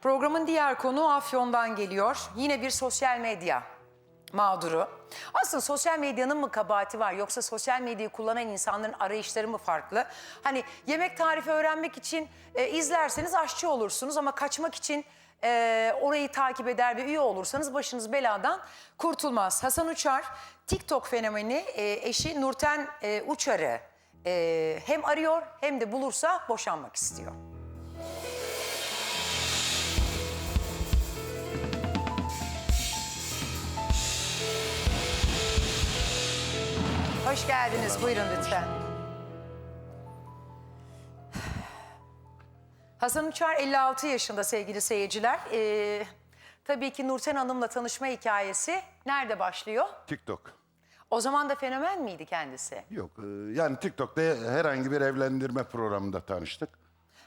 Programın diğer konu Afyon'dan geliyor. Yine bir sosyal medya mağduru. Aslında sosyal medyanın mı kabahati var yoksa sosyal medyayı kullanan insanların arayışları mı farklı? Hani yemek tarifi öğrenmek için e, izlerseniz aşçı olursunuz ama kaçmak için e, orayı takip eder ve üye olursanız başınız beladan kurtulmaz. Hasan Uçar TikTok fenomeni e, eşi Nurten e, Uçar'ı e, hem arıyor hem de bulursa boşanmak istiyor. Hoş geldiniz. Buyurun lütfen. Hasan Uçar 56 yaşında sevgili seyirciler. Ee, tabii ki Nurten Hanım'la tanışma hikayesi nerede başlıyor? TikTok. O zaman da fenomen miydi kendisi? Yok e, yani TikTok'ta herhangi bir evlendirme programında tanıştık.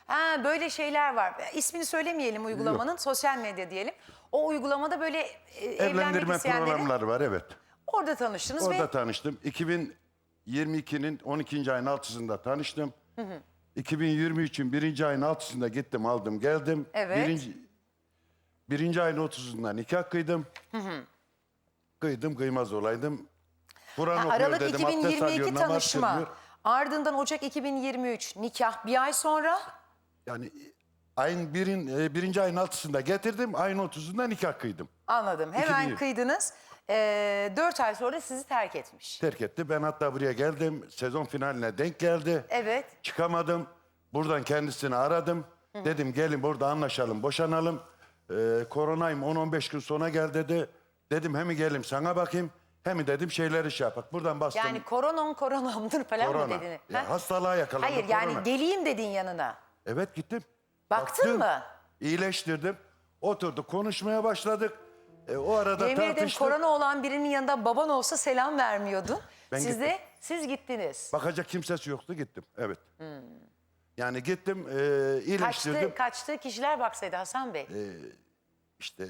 Ha böyle şeyler var. İsmini söylemeyelim uygulamanın. Sosyal medya diyelim. O uygulamada böyle e, evlenmek Evlendirme isteyenleri programları var evet. Orada tanıştınız Orada ve tanıştım. 2022'nin 12. ayın 6'sında tanıştım. 2023'ün 1. ayın 6'sında gittim aldım geldim. Evet. Birinci, birinci ayın 30'unda nikah kıydım. Kıydım kıymaz olaydım. Kur'an Ha, okuyor Aralık dedim abdest 2022 alıyor namaz tanışma. Ardından Ocak 2023 nikah bir ay sonra Yani ayın birin, e, birinci ayın 6'sında getirdim. Ayın 30'unda nikah kıydım. anladım. Hemen 2000. kıydınız. Ee, 4 ay sonra sizi terk etmiş. terk etti. Ben hatta buraya geldim. Sezon finaline denk geldi. Evet. Çıkamadım. Buradan kendisini aradım. Dedim gelin burada anlaşalım, boşanalım. Ee, koronayım 10-15 gün sonra gel dedi. Dedim hem gelim sana bakayım. Hem dedim şeyleri şey yapak. Buradan bastım. Yani koronom koronamdır falan mı dedin? Ya, Ha? hastalığa yakalandım. Hayır yani korona. geleyim dedin yanına. Evet gittim. Baktın mı? İyileştirdim. Oturduk konuşmaya başladık. E, o arada Yemin ederim tartıştık. korona olan birinin yanında baban olsa selam vermiyordun. Ben siz gittim. de siz gittiniz. Bakacak kimsesi yoktu gittim. Evet. Yani gittim e, iyileştirdim. kaçtı kişiler baksaydı Hasan Bey. İşte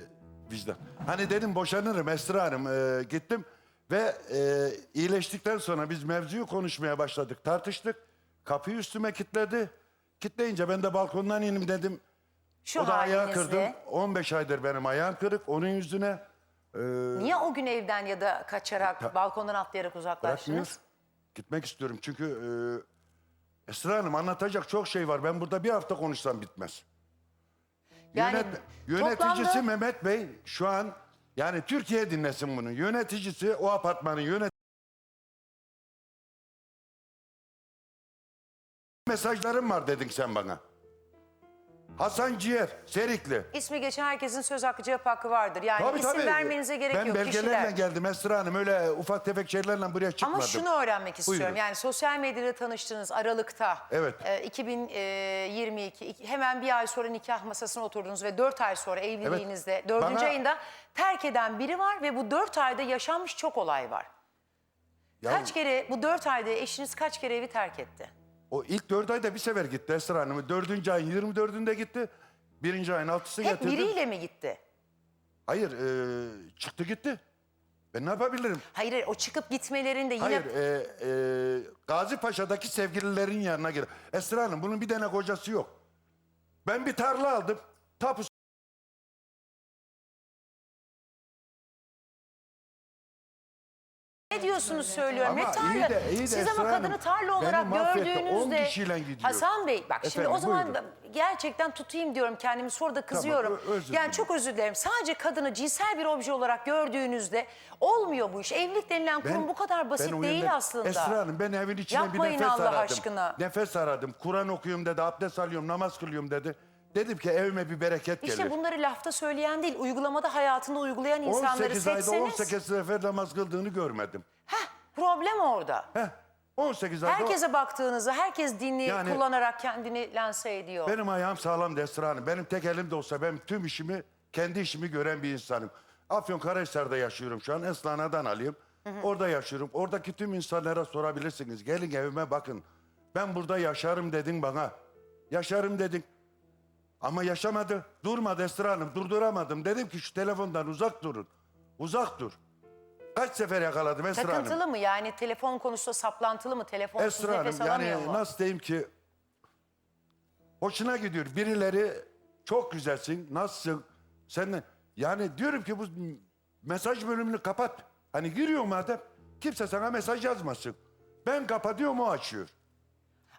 vicdan. Hani dedim boşanırım Esra Hanım. Ee, gittim ve e, iyileştikten sonra biz mevzuyu konuşmaya başladık. Tartıştık. Kapıyı üstüme kilitledi. Kitleyince ben de balkondan inim dedim. Şu o da ayağı kırdım. halinizle. 15 aydır benim ayağım kırık. Onun yüzüne Niye o gün evden ya da kaçarak, balkondan atlayarak bırakmıyor. uzaklaştınız? Gitmek istiyorum. Çünkü e, Esra Hanım anlatacak çok şey var. Ben burada bir hafta konuşsam bitmez. Yani Yönet- yöneticisi toplamda- Mehmet Bey şu an yani Türkiye dinlesin bunu. Yöneticisi o apartmanın yönet mesajlarım var dedin sen bana. Hasan Ciğer, Serikli. İsmi geçen herkesin söz hakkı cevap hakkı vardır. Yani Tabii, isim tabii. vermenize gerek ben yok belgelerle kişiler. geldim Esra Hanım. Öyle ufak tefek şeylerle buraya çıkmadım. Ama şunu öğrenmek istiyorum. Buyurun. Yani sosyal medyada tanıştınız Aralık'ta. Evet. e, 2022 iki- hemen bir ay sonra nikah masasına oturdunuz ve 4 ay sonra evliliğinizde dördüncü Bana- ayında terk eden biri var ve bu 4 ayda yaşanmış çok olay var. Ya Kaç kere bu 4 ayda eşiniz kaç kere evi terk etti? O ilk dört ayda bir sefer gitti Esra Hanım. Dördüncü ayın 24'ünde gitti. Birinci ayın altısı Hep getirdi. biriyle mi gitti? Hayır e, çıktı gitti. Ben ne yapabilirim? Hayır, hayır o çıkıp gitmelerinde yine Hayır, e, e, Gazi Paşa'daki sevgililerin yanına gir. Esra Hanım bunun bir tane kocası yok. Ben bir tarla aldım. Tapu diyorsunuz söylüyorum. Ama tarla? iyi de- iyi de Siz Esra ama kadını tarla olarak beni mahvetti. On gördüğünüzde... kişiyle gidiyor. Hasan Bey bak şimdi Efendim, o zaman buyurun. gerçekten tutayım diyorum kendimi sonra da kızıyorum. ö- özür yani dilerim. çok özür dilerim. Sadece kadını cinsel bir obje olarak gördüğünüzde olmuyor bu iş. Evlilik denilen kurum bu kadar basit ben o değil yönden- aslında. Esra Hanım ben evin içine Yapmayın bir nefes Allah aradım. aşkına. Nefes aradım. Kur'an okuyorum dedi, abdest alıyorum, namaz kılıyorum dedi. Dedim ki evime bir bereket İşte gelir. bunları lafta söyleyen değil, uygulamada hayatında uygulayan insanları 18 ayda seçseniz... 18 sefer namaz kıldığını görmedim. Problem orada. Heh, 18 ayda Herkese baktığınızda herkes dini Yani- kullanarak kendini lanse ediyor. benim ayağım sağlam Esra Hanım. Benim tek elimde olsa ben tüm işimi, kendi işimi gören bir insanım. Afyonkarahisar'da yaşıyorum şu an. Eslana'dan alayım. Orada yaşıyorum. Oradaki tüm insanlara sorabilirsiniz. Gelin evime bakın. Ben burada yaşarım dedin bana. Yaşarım dedin. Ama yaşamadı. Durmadı Esra Hanım. Durduramadım. Dedim ki şu telefondan uzak durun. Uzak dur. Kaç sefer yakaladım Esra Hanım. Takıntılı mı yani telefon konusunda saplantılı mı? Telefonsuz Esra Hanım nefes yani mu? nasıl diyeyim ki hoşuna gidiyor. Birileri Çok güzelsin. Nasılsın? Sen yani diyorum ki bu mesaj bölümünü kapat. Hani giriyor madem kimse sana mesaj yazmasın. Ben kapatıyorum o açıyor.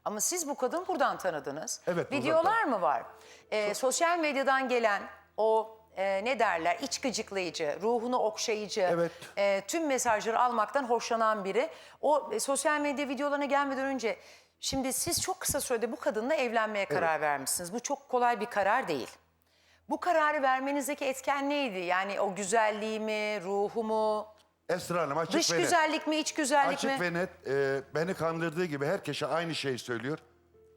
Ama siz bu kadını buradan tanıdınız. Evet, Videolar mı var? Ee, sosyal medyadan gelen o e, ne derler iç gıcıklayıcı, ruhunu okşayıcı, Evet. e, tüm mesajları almaktan hoşlanan biri. O e, sosyal medya videolarına gelmeden önce şimdi siz çok kısa sürede bu kadınla evlenmeye karar vermişsiniz. Bu çok kolay bir karar değil. Bu kararı vermenizdeki etken neydi? Yani o güzelliği mi, ruhu mu, Esra Hanım açık dış ve net. güzellik mi, iç güzellik Açık mi? ve net e, beni kandırdığı gibi herkese aynı şeyi söylüyor.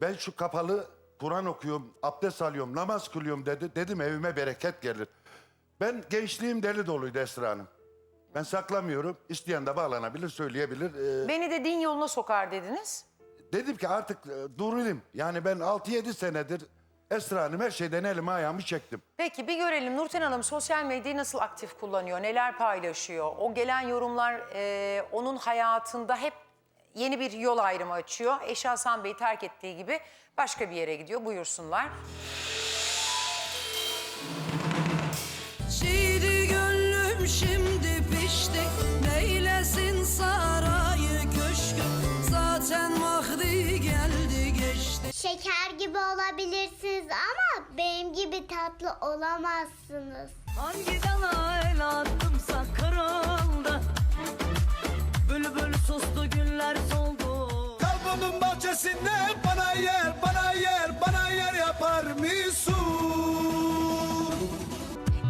Ben şu kapalı Kur'an okuyorum, abdest alıyorum, namaz kılıyorum dedi. Dedim evime bereket gelir. Ben gençliğim deli doluydu Esra Hanım. Ben saklamıyorum. İsteyen de bağlanabilir, söyleyebilir. E, Beni de din yoluna sokar dediniz. dedim ki artık e, durayım. Yani ben 6-7 senedir Esra Hanım her şeyden elimi ayağımı çektim. Peki bir görelim Nurten Hanım sosyal medyayı nasıl aktif kullanıyor, neler paylaşıyor? O gelen yorumlar e, onun hayatında hep yeni bir yol ayrımı açıyor. Eşi Hasan Bey'i terk ettiği gibi başka bir yere gidiyor. Buyursunlar. Şiiri gönlüm şimdi pişti Neylesin sarayı köşkü Zaten vakti geldi geçti Şeker gibi olabilirsiniz ama benim gibi tatlı olamazsınız. Hangi dala el attımsa kırıldı Bülbül sustu güller soldu Kalbimin bahçesinde bana yer, bana yer, bana yer yapar mısın?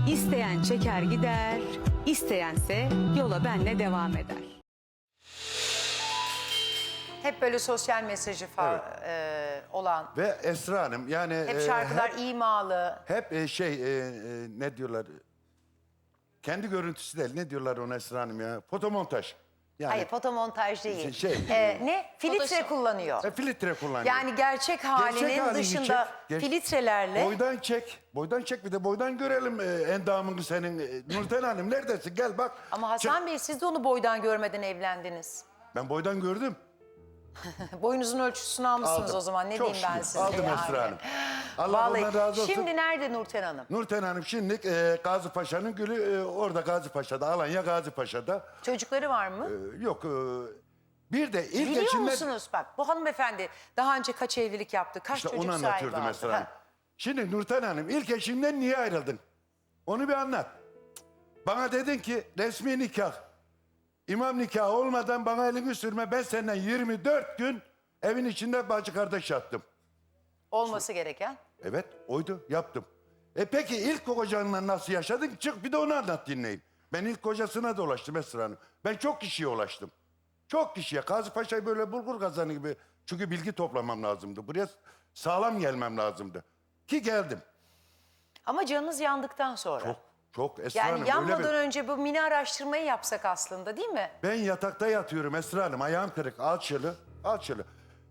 İsteyen çeker gider, isteyense yola benle devam eder. Hep böyle sosyal mesajı fa- e, olan, Ve Esra Hanım yani... hep e, şarkılar hep- imalı. Hep e, şey e, e, ne diyorlar? Kendi görüntüsü değil. Ne diyorlar ona Esra Hanım ya? Fotomontaj. Yani Hayır fotomontaj değil. Şey- E, ne? Filtre kullanıyor. e, filtre kullanıyor. Yani gerçek halinin Gerçek halini dışında çek, geç- filtrelerle Boydan çek. Boydan çek bir de boydan görelim e, endamını senin. E, Nurten Hanım neredesin? Gel bak. ama Hasan Bey siz de onu boydan görmeden evlendiniz. Ben boydan gördüm. Boyunuzun ölçüsünü almışsınız Aldım. o zaman. Ne Çok diyeyim ben şükür. size Aldım yani. Esra Hanım. Allah Vallahi ondan razı olsun. şimdi nerede Nurten Hanım? Nurten Hanım şimdi e, Gazi Paşa'nın gülü e, orada Gazi Paşa'da. Alanya Gazi Paşa'da. Çocukları var mı? E, yok e, bir de ilk Biliyor eşinden... musunuz bak bu hanımefendi daha önce kaç evlilik yaptı, kaç İşte çocuk sahibi anlatıyordum? Esra Hanım. Ha. Şimdi Nurten Hanım ilk eşinden niye ayrıldın? Onu bir anlat. Bana dedin ki resmi nikah. İmam nikahı olmadan bana elini sürme. Ben senden 24 gün evin içinde bacı kardeş yattım. Olması gereken. Evet oydu yaptım. E peki ilk kocanla nasıl yaşadın? Çık bir de onu anlat dinleyin. Ben ilk kocasına dolaştım Esra Hanım. Ben çok kişiye ulaştım. Çok kişiye. Gazi Paşa'yı böyle bulgur kazanı gibi. Çünkü bilgi toplamam lazımdı. Buraya sağlam gelmem lazımdı. Ki geldim. Ama canınız yandıktan sonra. Çok, çok Esra Hanım. yani öyle yanmadan bir- önce bu mini araştırmayı yapsak aslında değil mi? Ben yatakta yatıyorum Esra Hanım. Ayağım kırık, alçılı, alçılı.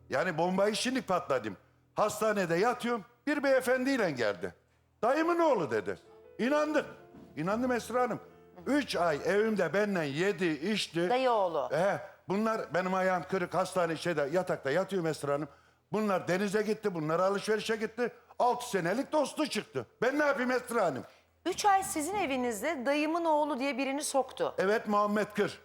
Yani bombayı şimdi patladım. Hastanede yatıyorum. Bir beyefendiyle geldi. Dayımın oğlu dedi. İnandık. İnandım Esra Hanım. Üç ay evimde benden yedi, içti. Dayı oğlu. He, bunlar benim ayağım kırık hastane şeyde yatakta yatıyorum Esra Hanım. Bunlar denize gitti, bunlar alışverişe gitti. Altı senelik dostu çıktı. Ben ne yapayım Esra Hanım? Üç ay sizin evinizde dayımın oğlu diye birini soktu. Evet Muhammed Kır.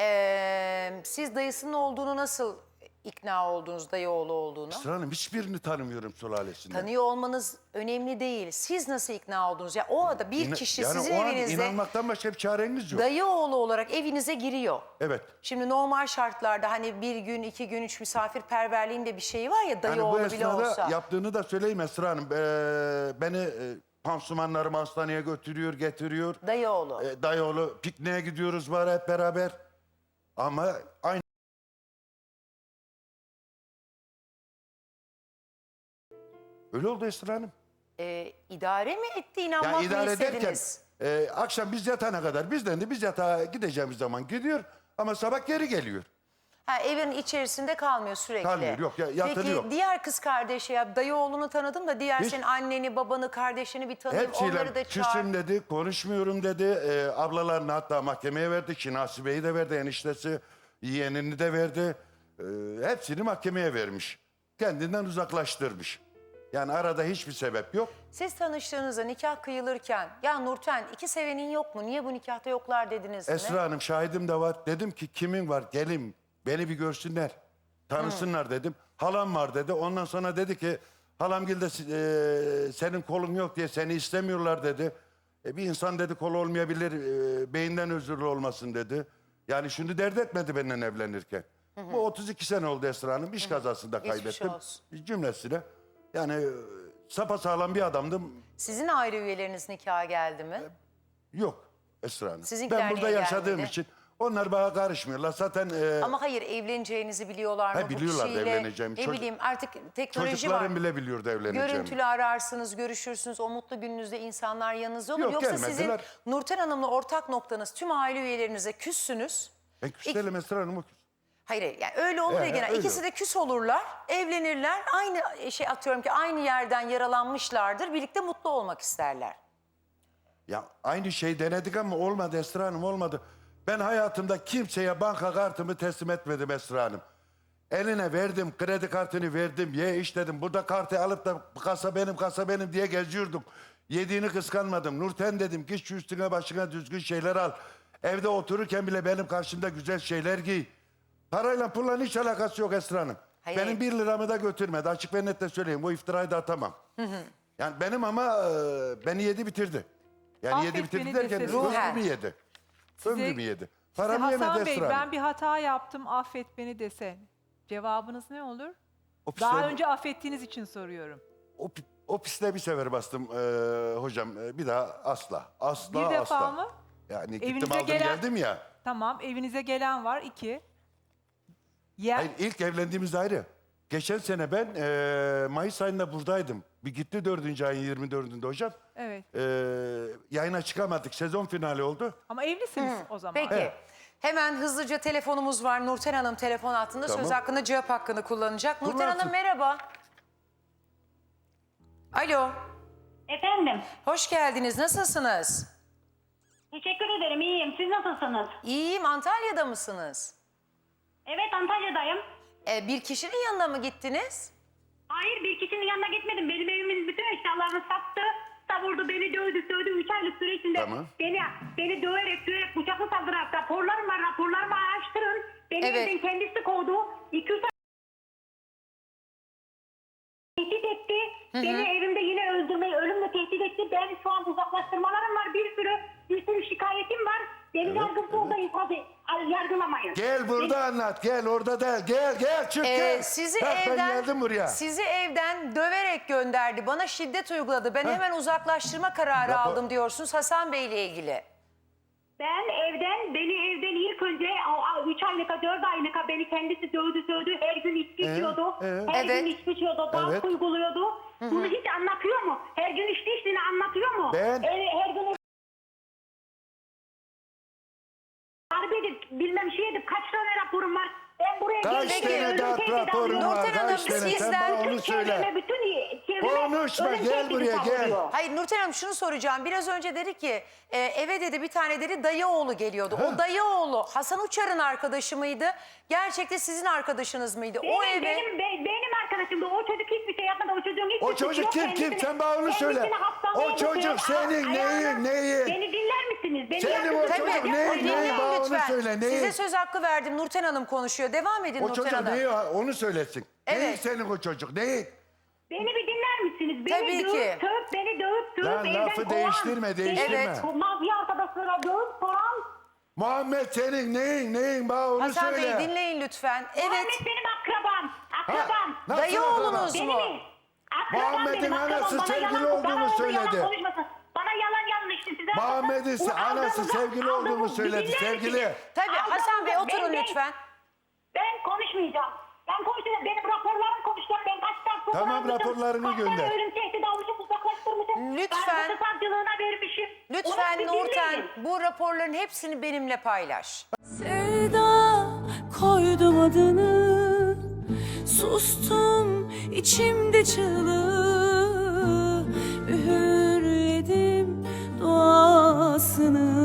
Ee, siz dayısının olduğunu nasıl ikna oldunuz dayı oğlu olduğunu? Esra Hanım hiçbirini tanımıyorum sülalesinden. Tanıyor olmanız önemli değil. Siz nasıl ikna oldunuz? Ya o arada bir İna- kişi yani sizin o an evinizde inanmaktan başka bir çareniz yok. dayı oğlu olarak evinize giriyor. Evet. Şimdi normal şartlarda hani bir gün, iki gün, üç misafirperverliğin de bir şeyi var ya dayı Yani bu oğlu bile esnada olsa. yaptığını da söyleyeyim Esra Hanım. Ee, beni e, pansumanlarımı hastaneye götürüyor, getiriyor. Dayı oğlu. E, dayıoğlu pikniğe gidiyoruz var hep beraber. Ama aynı Öyle oldu Esra Hanım. Ee, idare mi etti, inanmak Yani mı idare ederken istediniz? e, akşam biz yatana kadar bizden de biz yatağa gideceğimiz zaman gidiyor ama sabah geri geliyor. Ha, evin içerisinde kalmıyor sürekli. Kalmıyor, yok, ya-. Peki diğer kız kardeşi ya dayı oğlunu tanıdım da diğer Hiç- senin anneni, babanı, kardeşini bir tanıyayım onları Hepsiyle da çağır. küsüm dedi, konuşmuyorum dedi. Ee, ablalarını hatta mahkemeye verdi. Şinasi Bey'i de verdi, eniştesi, yeğenini de verdi. Ee, hepsini mahkemeye vermiş. Kendinden uzaklaştırmış. Yani arada hiçbir sebep yok. Siz tanıştığınızda nikah kıyılırken ya Nurten iki sevenin yok mu? Niye bu nikahta yoklar dediniz mi? Esra Hanım şahidim de var. Dedim ki kimin var gelin beni bir görsünler. Tanısınlar dedim. Halam var dedi. Ondan sonra dedi ki halamgil de e, senin kolun yok diye seni istemiyorlar dedi. E, bir insan dedi kolu olmayabilir e, beyinden özürlü olmasın dedi. Yani şunu dert etmedi benimle evlenirken. Bu 32 sene oldu Esra Hanım. İş kazasında Geçmiş kaybettim. olsun. Cümlesine. Yani e, sapasağlam bir adamdım. Sizin aile üyeleriniz nikaha geldi mi? Yok Esra Hanım. Sizinkiler ben burada niye yaşadığım gelmedi? için onlar bana karışmıyorlar. Zaten e, Ama hayır evleneceğinizi biliyorlar mı? Ha, bu biliyorlar da kişiyle? evleneceğimi. Ne Çocuk- bileyim artık teknoloji var. çocuklarım bile biliyordu evleneceğimi. Görüntülü ararsınız, görüşürsünüz. O mutlu gününüzde insanlar yanınızda olur. Yok, Yoksa sizin gelmediler. Nurten Hanım'la ortak noktanız tüm aile üyelerinize küssünüz. Ben küs değilim Esra Hanım. o küs. Hayır yani öyle olur ya Ee, genel. öyle İkisi de küs olurlar, evlenirler. Aynı şey atıyorum ki aynı yerden yaralanmışlardır. Birlikte mutlu olmak isterler. Ya aynı şey denedik ama olmadı Esra Hanım olmadı. Ben hayatımda kimseye banka kartımı teslim etmedim Esra Hanım. Eline verdim, kredi kartını verdim. Ye iş dedim. Burada kartı alıp da kasa benim, kasa benim diye geziyordum. Yediğini kıskanmadım. Nurten dedim git şu üstüne başına düzgün şeyler al. Evde otururken bile benim karşımda güzel şeyler giy. Parayla pulla hiç alakası yok Esra Hanım. Hayır, benim hayır. bir liramı da götürmedi. Açık ve net de söyleyeyim. Bu iftirayı da atamam. Yani benim ama e, beni yedi bitirdi. Yani Affet yedi bitirdi beni derken dese- Ruhen. ömrümü yedi. ömrümü yedi. Size Paramı Hasan yemedi Bey Esra ben Hanım. bir hata yaptım affet beni dese. Cevabınız ne olur? O Daha pisliğe- önce affettiğiniz için soruyorum. O, pi- o pisliğe bir sefer bastım e, hocam. E, bir daha asla. Asla Bir defa asla. mı? Yani gittim Evinize aldım gelen- geldim ya. Tamam evinize gelen var iki. Yer, Hayır ilk evlendiğimiz ayrı. Geçen sene ben e, Mayıs ayında buradaydım. Bir gitti dördüncü ayın 24'ünde hocam. Evet E, yayına çıkamadık. Sezon finali oldu. ama evlisiniz o zaman. Peki. Evet. Hemen hızlıca telefonumuz var. Nurten Hanım telefon hattında Tamam. söz hakkında cevap hakkını kullanacak. Nurten Kullansın. Hanım merhaba. Alo. Efendim, Hoş geldiniz. Nasılsınız? teşekkür ederim. iyiyim. Siz nasılsınız? İyiyim. Antalya'da mısınız? Evet, Antalya'dayım. Ee, bir kişinin yanına mı gittiniz? Hayır, bir kişinin yanına gitmedim. Benim evimin bütün eşyalarını sattı. Savurdu, beni dövdü, dövdü. Üç aylık süre içinde Tamam. beni, beni döverek, döverek bıçaklı saldırarak raporlarım var. Raporlarımı araştırın. Beni Evet. evden kendisi kovdu. İki üç ay tehdit etti. Beni evimde yine öldürmeyi, ölümle tehdit etti. Ben şu an uzaklaştırmalarım var. Bir sürü, bir sürü şikayetim var. Beni Evet, yargısız evet. da ay, yargılamayın. Gel burada Beni- anlat. Gel orada değil. Gel gel çık Ee, gel. sizi Bak, ben evden geldim buraya. sizi evden döverek gönderdi. Bana şiddet uyguladı. Ben hemen uzaklaştırma kararı Rapor- aldım diyorsunuz Hasan Bey ile ilgili. Ben evden, beni evden ilk önce 3 aylık, 4 aylık beni kendisi dövdü dövdü. Her gün içki içiyordu. ee? Her Evet. gün içki içiyordu. Dans Evet. uyguluyordu. Bunu hiç anlatıyor mu? Her gün içti içtiğini anlatıyor mu? Ben- Ee, her gün Harbi edip bilmem şey edip kaç tane raporum var. Ben buraya Kaç geldim, tane tehdidi raporun var? Nurten Hanım, tane? Sen sizden bana onu Bütün söyle. bütün çevreme Konuşma, ölüm gel tehdidi buraya, gel. savuruyor. Hayır Nurten Hanım şunu soracağım. Biraz önce dedi ki e, eve dedi bir tane dedi dayı oğlu geliyordu. O dayı oğlu Hasan Uçar'ın arkadaşı mıydı? Gerçekte sizin arkadaşınız mıydı? Benim, o eve benim, be- benim arkadaşımdı. O çocuk hiçbir şey yapmadı. O çocuğun hiçbir O suçu çocuk yok. kim, kim? Kendisini- Sen bana onu söyle. hastaneye O çocuk senin ayağına- neyin? Beni dinler misiniz? Beni Senin o çocuk neyin? dinler Bana onu lütfen. söyle, neyin? Size söz hakkı verdim. Nurten Hanım konuşuyor. Devam edin O Nurten çocuk Hanım. neyi onu söylesin. Neyin Evet. senin o çocuk neyin? Beni bir dinler misiniz? Beni Tabii dövüp, ki. Tövüp, beni dövüp, tövüp Lan evden lafı kovan, değiştirme, değiştirme. Evet. Beni mafya arkadaşlara dövüp soran. Muhammed senin neyin neyin bana onu Hasan söyle. Bey dinleyin lütfen. Evet. Muhammed benim. Nasıl Dayı oğlunuz mu? mi? Akrabam Muhammed'in benim, akrabam. anası Bana sevgili yalan- olduğunu bana söyledi. yalan konuşmasın. Bana yalan yalan işte size. Muhammed'in anası aldığınız- sevgili olduğunu söyledi, sevgili. için- Tabii Hasan Bey oturun ben- lütfen. Ben konuşmayacağım. Ben konuşacağım. Benim raporlarım konuşacağım. Ben kaç tane fotoğraf Tamam, almışım, raporlarını kaç tane gönder. ölüm tehdidi almışım, uzaklaştırmışım. Lütfen. Ben savcılığına vermişim. Lütfen Onu bir Nurten dinleyin. bu raporların hepsini benimle paylaş. Sevda koydum adını Sustum içimde çığlığı Mühürledim duasını